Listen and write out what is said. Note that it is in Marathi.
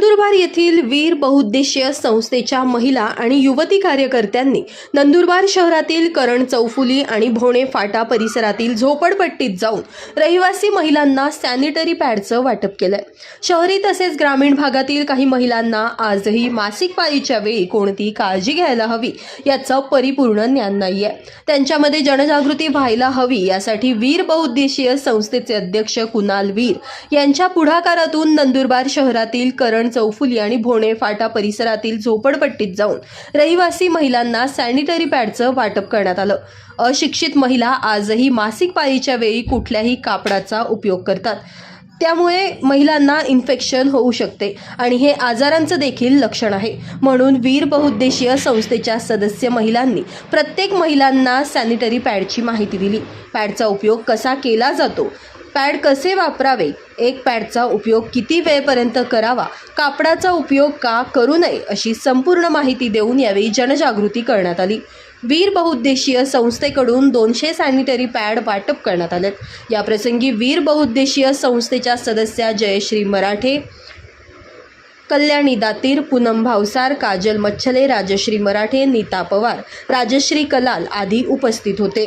नंदुरबार येथील वीर बहुउद्देशीय संस्थेच्या महिला आणि युवती कार्यकर्त्यांनी नंदुरबार शहरातील करण चौफुली आणि भोणे फाटा परिसरातील झोपडपट्टीत जाऊन रहिवासी महिलांना सॅनिटरी पॅडचं वाटप केलंय. शहरी तसेच ग्रामीण भागातील काही महिलांना आजही मासिक पाळीच्या वेळी कोणती काळजी घ्यायला हवी याचं परिपूर्ण ज्ञान नाहीये. त्यांच्यामध्ये जनजागृती व्हायला हवी यासाठी वीर बहुउद्देशीय संस्थेचे अध्यक्ष कुणाल वीर यांच्या पुढाकारातून नंदुरबार शहरातील करण चौफुली आणि भोणे फाटा परिसरातील झोपडपट्टीत जाऊन रहिवासी महिलांना सॅनिटरी पॅडचं वाटप करण्यात आलं. अशिक्षित महिला आजही मासिक पाळीच्या वेळी कुठल्याही कापडाचा उपयोग करतात. त्यामुळे महिलांना इन्फेक्शन होऊ शकते आणि हे आजारांचं देखील लक्षण आहे. म्हणून वीर बहुउद्देशीय संस्थेच्या सदस्य महिलांनी प्रत्येक महिलांना सॅनिटरी पॅडची माहिती दिली. पॅडचा उपयोग कसा केला जातो? पॅड कसे वापरावे? एक पॅडचा उपयोग किती वेळपर्यंत करावा? कापडाचा उपयोग का करू नये? अशी संपूर्ण माहिती देऊन यावेळी जनजागृती करण्यात आली. वीर बहुउद्देशीय संस्थेकडून दोनशे सॅनिटरी पॅड वाटप करण्यात आलेत याप्रसंगी वीर बहुउद्देशीय संस्थेच्या सदस्या जयश्री मराठे कल्याणी दातीर पूनम भावसार काजल मच्छले राजश्री मराठे नीता पवार राजश्री कलाल आदी उपस्थित होते.